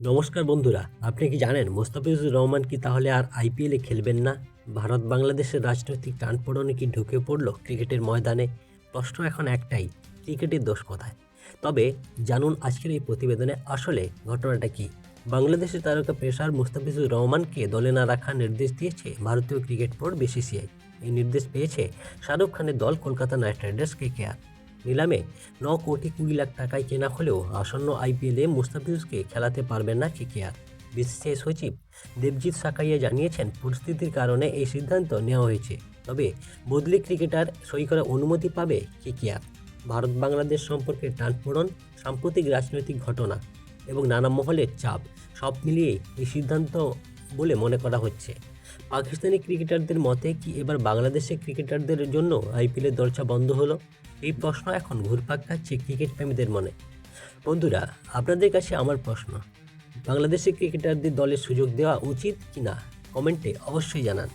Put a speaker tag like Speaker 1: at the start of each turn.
Speaker 1: নমস্কার বন্ধুরা, আপনি কি জানেন মোস্তাফিজুর রহমান কি তাহলে আর আইপিএলে খেলবেন না? ভারত বাংলাদেশের রাজনৈতিক টানপোড়নে কি ঢুকে পড়ল ক্রিকেটের ময়দানে? প্রশ্ন এখন একটাই, ক্রিকেটের দোষ কোথায়? তবে জানুন আজকের এই প্রতিবেদনে আসলে ঘটনাটা কি? বাংলাদেশের তারকা পেশার মুস্তাফিজুর রহমানকে দলে না রাখার নির্দেশ দিয়েছে ভারতীয় ক্রিকেট বোর্ড বিসিসিআই। এই নির্দেশ পেয়েছে শাহরুখ খানের দল কলকাতা নাইট রাইডার্স কেকেআর নিলামে ন কোটি কুড়ি লাখ টাকায় কেনা হলেও আসন্ন আইপিএলে মুস্তাফিজকে খেলাতে পারবেন না কেকেআর বিসিসিআই সচিব দেবজিৎ সাকাইয়া জানিয়েছেন, পরিস্থিতির কারণে এই সিদ্ধান্ত নেওয়া হয়েছে। তবে বদলি ক্রিকেটার সই করার অনুমতি পাবে কেকেআর ভারত বাংলাদেশ সম্পর্কে টানপোড়ন, সাম্প্রতিক রাজনৈতিক ঘটনা এবং নানা মহলের চাপ, সব মিলিয়ে এই সিদ্ধান্ত বলে মনে করা হচ্ছে। পাকিস্তানি ক্রিকেটারদের মতে কি এবার বাংলাদেশে ক্রিকেটারদের জন্য আইপিএলের দরজা বন্ধ হলো? এই প্রশ্ন এখন ঘুরপাক খাচ্ছে ক্রিকেট প্রেমীদের মনে। বন্ধুরা, আপনাদের কাছে আমার প্রশ্ন বাংলাদেশে ক্রিকেটারদের দলে সুযোগ দেওয়া উচিত কি না কমেন্টে অবশ্যই জানান।